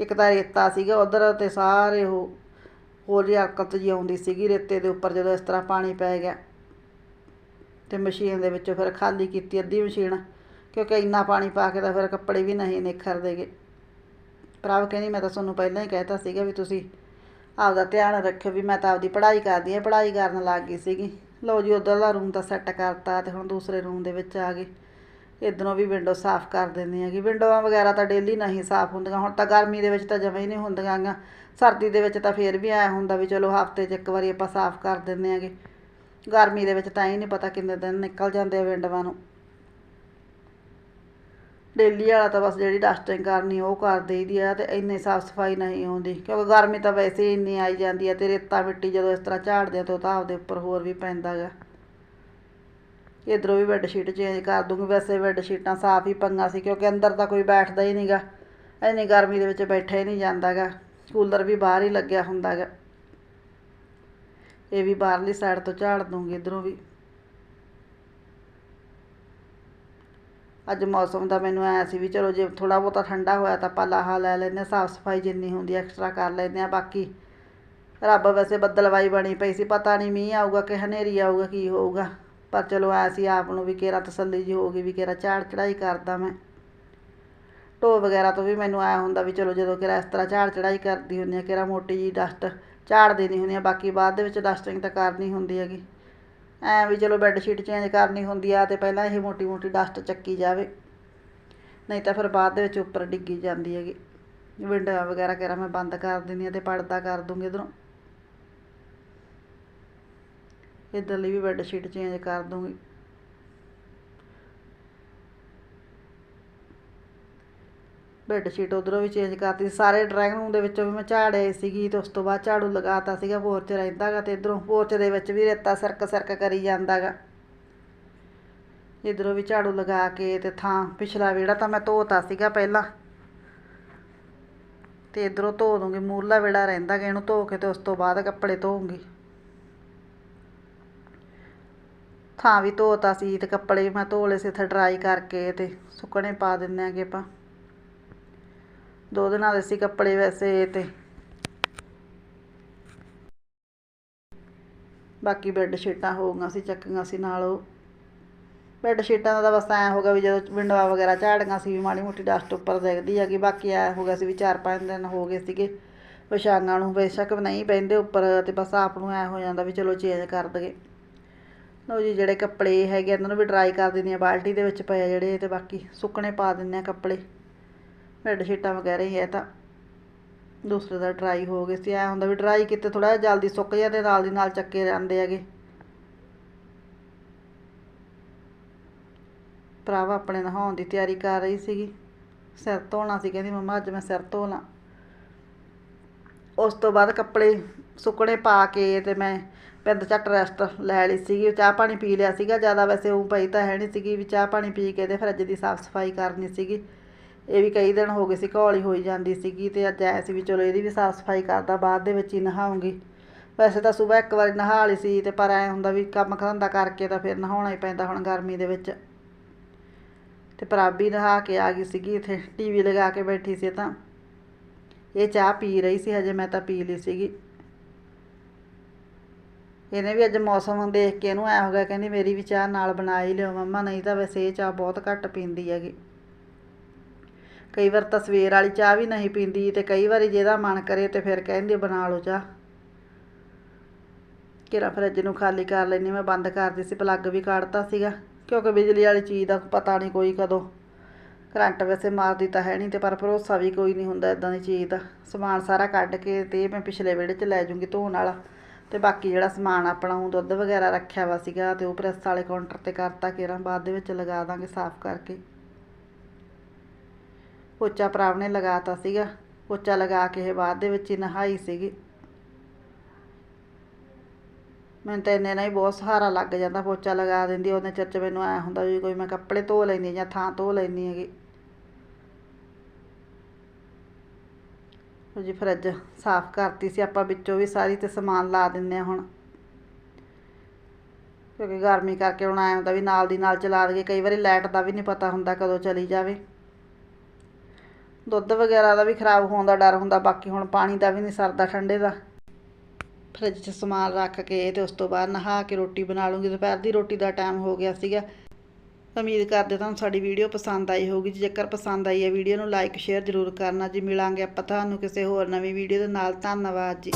ਇੱਕ ਤਾਂ ਰੇਤਾ ਸੀਗਾ, ਉਧਰ ਤੇ ਸਾਰੇ ਉਹ ਹੋਰ ਜਿਹੀ ਹਰਕਤ ਜੀ ਆਉਂਦੀ ਸੀਗੀ, ਰੇਤੇ ਦੇ ਉੱਪਰ ਜਦੋਂ ਇਸ ਤਰ੍ਹਾਂ ਪਾਣੀ ਪੈ ਗਿਆ ਤੇ ਮਸ਼ੀਨ ਦੇ ਵਿੱਚੋਂ ਫਿਰ ਖਾਲੀ ਕੀਤੀ ਅੱਧੀ ਮਸ਼ੀਨ, ਕਿਉਂਕਿ ਇੰਨਾ ਪਾਣੀ ਪਾ ਕੇ ਤਾਂ ਫਿਰ ਕੱਪੜੇ ਵੀ ਨਹੀਂ ਨਿਖਰਦੇਗੇ ਪ੍ਰਭ ਕਹਿੰਦੀ, ਮੈਂ ਤਾਂ ਤੁਹਾਨੂੰ ਪਹਿਲਾਂ ਹੀ ਕਹਿਤਾ ਸੀਗਾ ਵੀ ਤੁਸੀਂ ਆਪਦਾ ਧਿਆਨ ਰੱਖਿਓ ਵੀ ਮੈਂ ਤਾਂ ਆਪਦੀ ਪੜ੍ਹਾਈ ਕਰਦੀ ਆ ਪੜ੍ਹਾਈ ਕਰਨ ਲੱਗ ਗਈ ਸੀਗੀ। ਲਓ ਜੀ ਉਧਰਲਾ ਰੂਮ ਤਾਂ ਸੈੱਟ ਕਰਤਾ ਤੇ ਹੁਣ ਦੂਸਰੇ ਰੂਮ ਦੇ ਵਿੱਚ ਆ ਗਏ। ਇਧਰੋਂ ਵੀ ਵਿੰਡੋ ਸਾਫ਼ ਕਰ ਦਿੰਦੇ ਹੈਗੇ ਵਿੰਡੋਆਂ ਵਗੈਰਾ ਤਾਂ ਡੇਲੀ ਨਹੀਂ ਸਾਫ਼ ਹੁੰਦੀਆਂ, ਹੁਣ ਤਾਂ ਗਰਮੀ ਦੇ ਵਿੱਚ ਤਾਂ ਜਮਾਂ ਹੀ ਨਹੀਂ ਹੁੰਦੀਆਂ ਗਾ ਸਰਦੀ ਦੇ ਵਿੱਚ ਤਾਂ ਫੇਰ ਵੀ ਐ ਹੁੰਦਾ ਵੀ ਚਲੋ ਹਫ਼ਤੇ 'ਚ ਇੱਕ ਵਾਰੀ ਆਪਾਂ ਸਾਫ਼ ਕਰ ਦਿੰਦੇ ਹੈਗੇ ਗਰਮੀ ਦੇ ਵਿੱਚ ਤਾਂ ਹੀ ਨਹੀਂ ਪਤਾ ਕਿੰਨੇ ਦਿਨ ਨਿਕਲ ਜਾਂਦੇ ਆ ਵਿੰਡੋਆਂ ਨੂੰ। ਡੇਲੀ ਵਾਲਾ ਤਾਂ ਬਸ ਜਿਹੜੀ ਡਸਟਿੰਗ ਕਰਨੀ ਉਹ ਕਰ ਦੇਈਦੀ ਆ ਤੇ ਇੰਨੀ ਸਾਫ਼ ਸਫ਼ਾਈ ਨਹੀਂ ਆਉਂਦੀ ਕਿਉਂਕਿ ਗਰਮੀ ਤਾਂ ਵੈਸੇ ਹੀ ਇੰਨੀ ਆਈ ਜਾਂਦੀ ਆ ਤੇ ਰੇਤਾ ਮਿੱਟੀ ਜਦੋਂ ਇਸ ਤਰ੍ਹਾਂ ਝਾੜਦੇ ਆ ਤਾਂ ਉਹ ਤਾਂ ਆਪਦੇ ਉੱਪਰ ਹੋਰ ਵੀ ਪੈਂਦਾ ਗਾ। ਇਧਰੋਂ ਵੀ ਬੈੱਡ ਸ਼ੀਟ ਚੇਂਜ ਕਰ ਦੂੰਗੀ, ਵੈਸੇ ਬੈੱਡ ਸ਼ੀਟਾਂ ਸਾਫ਼ ਹੀ ਪੰਗਾ ਸੀ ਕਿਉਂਕਿ ਅੰਦਰ ਤਾਂ ਕੋਈ ਬੈਠਦਾ ਹੀ ਨਹੀਂਗਾ, ਇੰਨੀ ਗਰਮੀ ਦੇ ਵਿੱਚ ਬੈਠਿਆ ਹੀ ਨਹੀਂ ਜਾਂਦਾਗਾ ਕੂਲਰ ਵੀ ਬਾਹਰ ਹੀ ਲੱਗਿਆ ਹੁੰਦਾਗਾ ਇਹ ਵੀ ਬਾਹਰਲੀ ਸਾਈਡ ਤੋਂ ਝਾੜ ਦੂੰਗੀ ਇਧਰੋਂ ਵੀ। ਅੱਜ ਮੌਸਮ ਦਾ ਮੈਨੂੰ ਐ ਸੀ ਵੀ ਚਲੋ ਜੇ ਥੋੜ੍ਹਾ ਬਹੁਤਾ ਠੰਡਾ ਹੋਇਆ ਤਾਂ ਆਪਾਂ ਲਾਹਾ ਲੈ ਲੈਂਦੇ ਸਾਫ਼ ਸਫ਼ਾਈ ਜਿੰਨੀ ਹੁੰਦੀ ਐਕਸਟਰਾ ਕਰ ਲੈਂਦੇ ਹਾਂ, ਬਾਕੀ ਰੱਬ ਵੈਸੇ ਬੱਦਲਵਾਈ ਬਣੀ ਪਈ ਸੀ, ਪਤਾ ਨਹੀਂ ਮੀਂਹ ਆਊਗਾ ਕਿ ਹਨੇਰੀ ਆਊਗਾ, ਕੀ ਹੋਊਗਾ। ਪਰ ਚਲੋ ਐ ਸੀ ਆਪ ਨੂੰ ਵੀ ਕਿਹੜਾ ਤਸੱਲੀ ਜੀ ਹੋ ਗਈ ਵੀ ਕਿਹੜਾ ਝਾੜ ਚੜਾਈ ਕਰਦਾ ਮੈਂ। ਢੋ ਵਗੈਰਾ ਤੋਂ ਵੀ ਮੈਨੂੰ ਐ ਹੁੰਦਾ ਵੀ ਚਲੋ ਜਦੋਂ ਕਿਰਾ ਇਸ ਤਰ੍ਹਾਂ ਝਾੜ ਚੜਾਈ ਕਰਦੀ ਹੁੰਦੀ ਆ ਕਿਹੜਾ ਮੋਟੀ ਜੀ ਡਸਟ ਝਾੜ ਦੇਣੀ ਹੁੰਦੀ ਆ ਬਾਕੀ ਬਾਅਦ ਦੇ ਵਿੱਚ ਡਸਟਿੰਗ ਤਾਂ ਕਰਨੀ ਹੁੰਦੀ ਹੈਗੀ। ਐ ਵੀ ਚਲੋ ਬੈੱਡ ਸ਼ੀਟ ਚੇਂਜ ਕਰਨੀ ਹੁੰਦੀ ਆ ਤੇ ਪਹਿਲਾਂ ਇਹ ਮੋਟੀ ਮੋਟੀ ਡਸਟ ਚੱਕੀ ਜਾਵੇ। ਨਹੀਂ ਤਾਂ ਫਿਰ ਬਾਅਦ ਦੇ ਵਿੱਚ ਉੱਪਰ ਡਿੱਗੀ ਜਾਂਦੀ ਹੈਗੀ। ਵਿੰਡੋ ਵਗੈਰਾ ਕਿਹੜਾ ਮੈਂ ਬੰਦ ਕਰ ਦਿੰਦੀ ਆ ਤੇ ਪਰਦਾ ਕਰ ਦੂੰਗੀ ਇਧਰੋਂ। ਇੱਧਰਲੀ ਵੀ ਬੈੱਡ ਸ਼ੀਟ ਚੇਂਜ ਕਰ ਦੂੰਗੀ। ਬੈੱਡ ਸ਼ੀਟ ਉਧਰੋਂ ਵੀ ਚੇਂਜ ਕਰਤੀ ਸਾਰੇ ਡਰਾਇੰਗ ਰੂਮ ਦੇ ਵਿੱਚੋਂ ਵੀ ਮੈਂ ਝਾੜੇ ਸੀਗੀ ਤੇ ਉਸ ਤੋਂ ਬਾਅਦ ਝਾੜੂ ਲਗਾਤਾ ਸੀਗਾ ਪੋਰਚ ਰਹਿੰਦਾਗਾ ਤੇ ਇਧਰੋਂ ਪੋਰਚ ਦੇ ਵਿੱਚ ਵੀ ਰੇਤਾ ਸਰਕ ਸਰਕ ਕਰੀ ਜਾਂਦਾਗਾ। ਇਧਰੋਂ ਵੀ ਝਾੜੂ ਲਗਾ ਕੇ ਤੇ ਥਾਂ ਪਿਛਲਾ ਵਿਹੜਾ ਤਾਂ ਮੈਂ ਧੋਤਾ ਸੀਗਾ ਪਹਿਲਾਂ। ਤੇ ਇਧਰੋਂ ਧੋ ਦੂੰਗੀ ਮੂਰਲਾ ਵਿਹੜਾ ਰਹਿੰਦਾਗਾ ਇਹਨੂੰ ਧੋ ਕੇ ਤੇ ਉਸ ਤੋਂ ਬਾਅਦ ਕੱਪੜੇ ਧੋਉਂਗੀ ਥਾਂ ਵੀ ਧੋਤਾ ਸੀ ਤੇ ਕੱਪੜੇ ਵੀ ਮੈਂ ਧੋ ਲਏ ਸੀ, ਇੱਥੇ ਡਰਾਈ ਕਰਕੇ ਤੇ ਸੁੱਕਣੇ ਪਾ ਦਿੰਦੇ ਆਂਗੇ ਆਪਾਂ। ਦੋ ਦਿਨਾਂ ਦੇ ਸੀ ਕੱਪੜੇ ਵੈਸੇ ਤੇ। ਬਾਕੀ ਬੈੱਡ ਸ਼ੀਟਾਂ ਹੋ ਗਈਆਂ ਸੀ, ਚੱਕੀਆਂ ਸੀ ਨਾਲ ਉਹ। ਬੈੱਡ ਸ਼ੀਟਾਂ ਦਾ ਤਾਂ ਬਸ ਐਂ ਹੋ ਗਿਆ ਵੀ ਜਦੋਂ ਵਿੰਡੋਆਂ ਵਗੈਰਾ ਝਾੜੀਆਂ ਸੀ, ਵੀ ਮਾੜੀ ਮੋਟੀ ਡਸਟ ਉੱਪਰ ਦਿਖਦੀ ਹੈਗੀ ਬਾਕੀ ਐਂ ਹੋ ਗਿਆ ਸੀ ਵੀ ਚਾਰ ਪੰਜ ਦਿਨ ਹੋ ਗਏ ਸੀਗੇ। ਵਿਛਾਈਆਂ ਨੂੰ ਬੇਸ਼ੱਕ ਨਹੀਂ ਪੈਂਦੇ ਉੱਪਰ ਤੇ ਬਸ ਆਪ ਨੂੰ ਐਂ ਹੋ ਜਾਂਦਾ ਵੀ ਚਲੋ ਚੇਂਜ ਕਰ ਦਗੇ ਲਓ ਜੀ, ਜਿਹੜੇ ਕੱਪੜੇ ਹੈਗੇ ਇਹਨਾਂ ਨੂੰ ਵੀ ਡਰਾਈ ਕਰ ਦਿੰਦੀ ਆ, ਬਾਲਟੀ ਦੇ ਵਿੱਚ ਪਏ ਜਿਹੜੇ, ਤੇ ਬਾਕੀ ਸੁੱਕਣੇ ਪਾ ਦਿੰਦੇ ਆ ਕੱਪੜੇ। ਬੈੱਡ ਸ਼ੀਟਾਂ ਵਗੈਰਾ ਹੀ ਹੈ ਤਾਂ ਦੂਸਰੇ ਦਾ ਡਰਾਈ ਹੋ ਗਏ ਸੀ। ਐ ਹੁੰਦਾ ਵੀ ਡਰਾਈ ਕੀਤੇ ਥੋੜਾ ਜਿਹਾ ਜਲਦੀ ਸੁੱਕ ਜਾਂਦੇ ਨਾਲ ਦੀ ਨਾਲ ਚੱਕੇ ਜਾਂਦੇ ਹੈਗੇ। ਭਰਾਵਾ ਆਪਣੇ ਨਹਾਉਣ ਦੀ ਤਿਆਰੀ ਕਰ ਰਹੀ ਸੀਗੀ। ਸਿਰ ਧੋਣਾ ਸੀ, ਕਹਿੰਦੀ ਮੰਮਾ ਅੱਜ ਮੈਂ ਸਿਰ ਧੋ ਲਾਂ। ਉਸ ਤੋਂ ਬਾਅਦ ਕੱਪੜੇ ਸੁੱਕਣੇ ਪਾ ਕੇ ਤੇ ਮੈਂ ਪਿੰਡ ਝੱਟ ਰੈਸਟ ਲੈ ਲਈ ਸੀਗੀ। ਚਾਹ ਪਾਣੀ ਪੀ ਲਿਆ ਸੀਗਾ, ਜ਼ਿਆਦਾ ਵੈਸੇ ਉਹ ਪਈ ਤਾਂ ਹੈ ਨਹੀਂ ਸੀਗੀ ਵੀ ਚਾਹ ਪਾਣੀ ਪੀ ਕੇ ਤੇ ਫਰਿੱਜ ਦੀ ਸਾਫ਼ ਸਫ਼ਾਈ ਕਰਨੀ ਸੀਗੀ। ਇਹ ਵੀ ਕਈ ਦਿਨ ਹੋ ਗਏ ਸੀ, ਘੋਲੀ ਹੋਈ ਜਾਂਦੀ ਸੀਗੀ ਤੇ ਅੱਜ ਆਇਆ ਸੀ ਵੀ ਚਲੋ ਇਹਦੀ ਵੀ ਸਾਫ਼ ਸਫ਼ਾਈ ਕਰਦਾ ਬਾਅਦ ਦੇ ਵਿੱਚ ਹੀ ਨਹਾਉਂਗੀ। ਵੈਸੇ ਤਾਂ ਸਵੇਰ ਇੱਕ ਵਾਰੀ ਨਹਾ ਲਈ ਸੀ ਤੇ ਪਰ ਐ ਹੁੰਦਾ ਵੀ ਕੰਮ ਧੰਦਾ ਕਰਕੇ ਤਾਂ ਫਿਰ ਨਹਾਉਣਾ ਹੀ ਪੈਂਦਾ ਹੁਣ ਗਰਮੀ ਦੇ ਵਿੱਚ। ਤੇ ਪ੍ਰਾਬੀ ਨਹਾ ਕੇ ਆ ਗਈ ਸੀਗੀ, ਇੱਥੇ ਟੀਵੀ ਲਗਾ ਕੇ ਬੈਠੀ ਸੀ ਤਾਂ। ਇਹ ਚਾਹ ਪੀ ਰਹੀ ਸੀ, ਹਜੇ ਮੈਂ ਤਾਂ ਪੀ ਲਈ ਸੀਗੀ। ਇਹਨੇ ਵੀ ਅੱਜ ਮੌਸਮ ਦੇਖ ਕੇ ਇਹਨੂੰ ਐ ਹੋ ਗਿਆ ਕਹਿੰਦੀ, ਮੇਰੀ ਵੀ ਚਾਹ ਨਾਲ ਬਣਾ ਹੀ ਲਿਓ ਮੰਮਾ, ਨਹੀਂ ਤਾਂ ਵੈਸੇ ਇਹ ਚਾਹ ਬਹੁਤ ਘੱਟ ਪੀਂਦੀ ਹੈਗੀ। ਕਈ ਵਾਰ ਤਾਂ ਸਵੇਰ ਵਾਲੀ ਚਾਹ ਵੀ ਨਹੀਂ ਪੀਂਦੀ ਤੇ ਕਈ ਵਾਰੀ ਜਿਹਦਾ ਮਨ ਕਰੇ ਤੇ ਫਿਰ ਕਹਿੰਦੀ ਬਣਾ ਲਓ ਚਾਹ। ਕਿਰਾ ਫਰਿੱਜ ਨੂੰ ਖਾਲੀ ਕਰ ਲੈਣੀ ਮੈਂ ਬੰਦ ਕਰਦੀ ਸੀ ਪਲੱਗ ਵੀ ਕੱਢਤਾ ਸੀਗਾ, ਕਿਉਂਕਿ ਬਿਜਲੀ ਵਾਲੀ ਚੀਜ਼ ਦਾ ਪਤਾ ਨਹੀਂ ਕੋਈ ਕਦੋਂ। ਕਰੰਟ ਵੈਸੇ ਮਾਰਦੀ ਤਾਂ ਹੈ ਨਹੀਂ ਤੇ ਪਰ ਭਰੋਸਾ ਵੀ ਕੋਈ ਨਹੀਂ ਹੁੰਦਾ ਇਦਾਂ ਦੀ ਚੀਜ਼ ਦਾ। ਸਮਾਨ ਸਾਰਾ ਕੱਢ ਕੇ ਤੇ ਮੈਂ ਪਿਛਲੇ ਵਿਹੜੇ 'ਚ ਲੈ ਜੂੰਗੀ ਧੋਣ ਵਾਲਾ। ਤੇ ਬਾਕੀ ਜਿਹੜਾ ਸਮਾਨ ਆਪਣਾ ਉਹ ਦੁੱਧ ਵਗੈਰਾ ਰੱਖਿਆ ਵਾ ਸੀਗਾ ਤੇ ਉਹ ਪ੍ਰੈਸ ਵਾਲੇ ਕਾਊਂਟਰ ਤੇ ਕਰਤਾ ਕੇਰਾਂ ਬਾਅਦ ਦੇ ਵਿੱਚ ਲਗਾ ਦਾਂਗੇ ਸਾਫ਼ ਕਰਕੇ। ਪੋਚਾ ਭਰਾਵ ਨੇ ਲਗਾਤਾ ਸੀਗਾ। ਪੋਚਾ ਲਗਾ ਕੇ ਇਹ ਬਾਅਦ ਦੇ ਵਿੱਚ ਹੀ ਨਹਾਈ ਸੀਗੀ। ਮੈਨੂੰ ਤਾਂ ਇੰਨੇ ਨਾਲ ਹੀ ਬਹੁਤ ਸਹਾਰਾ ਲੱਗ ਜਾਂਦਾ ਪੋਚਾ ਲਗਾ ਦਿੰਦੀ ਉਹਨੇ ਚਿਰ 'ਚ ਮੈਨੂੰ ਐ ਹੁੰਦਾ ਵੀ ਕੋਈ ਮੈਂ ਕੱਪੜੇ ਧੋ ਲੈਂਦੀ ਜਾਂ ਥਾਂ ਧੋ ਲੈਂਦੀ ਹੈਗੀ। ਜੀ ਫਰਿੱਜ ਸਾਫ਼ ਕਰਤੀ ਸੀ, ਆਪਾਂ ਵਿੱਚੋਂ ਵੀ ਸਾਰੀ ਤੇ ਸਮਾਨ ਲਾ ਦਿੰਨੇ ਆ ਹੁਣ। ਕਿਉਂਕਿ ਗਰਮੀ ਕਰਕੇ ਹੁਣ ਐਂ ਹੁੰਦਾ ਵੀ ਨਾਲ ਦੀ ਨਾਲ ਚਲਾ ਦਈਏ ਕਈ ਵਾਰੀ ਲਾਈਟ ਦਾ ਵੀ ਨਹੀਂ ਪਤਾ ਹੁੰਦਾ ਕਦੋਂ ਚਲੀ ਜਾਵੇ। ਦੁੱਧ ਵਗੈਰਾ ਦਾ ਵੀ ਖਰਾਬ ਹੋਣ ਦਾ ਡਰ ਹੁੰਦਾ, ਬਾਕੀ ਹੁਣ ਪਾਣੀ ਦਾ ਵੀ ਨਹੀਂ ਸਰਦਾ ਠੰਡੇ ਦਾ। ਫਰਿੱਜ 'ਚ ਸਮਾਨ ਰੱਖ ਕੇ ਤੇ ਉਸ ਤੋਂ ਬਾਅਦ ਨਹਾ ਕੇ ਰੋਟੀ ਬਣਾ ਲੂੰਗੀ। ਦੁਪਹਿਰ ਦੀ ਰੋਟੀ ਦਾ ਟਾਈਮ ਹੋ ਗਿਆ ਸੀਗਾ। ਉਮੀਦ ਕਰਦੇ ਤੁਹਾਨੂੰ ਸਾਡੀ ਵੀਡੀਓ ਪਸੰਦ ਆਈ ਹੋਊਗੀ। ਜੇਕਰ ਪਸੰਦ ਆਈ ਹੈ, ਵੀਡੀਓ ਨੂੰ ਲਾਈਕ ਸ਼ੇਅਰ ਜ਼ਰੂਰ ਕਰਨਾ ਜੀ। ਮਿਲਾਂਗੇ ਆਪਾਂ ਤੁਹਾਨੂੰ ਕਿਸੇ ਹੋਰ ਨਵੀਂ ਵੀਡੀਓ ਦੇ ਨਾਲ। ਧੰਨਵਾਦ ਜੀ।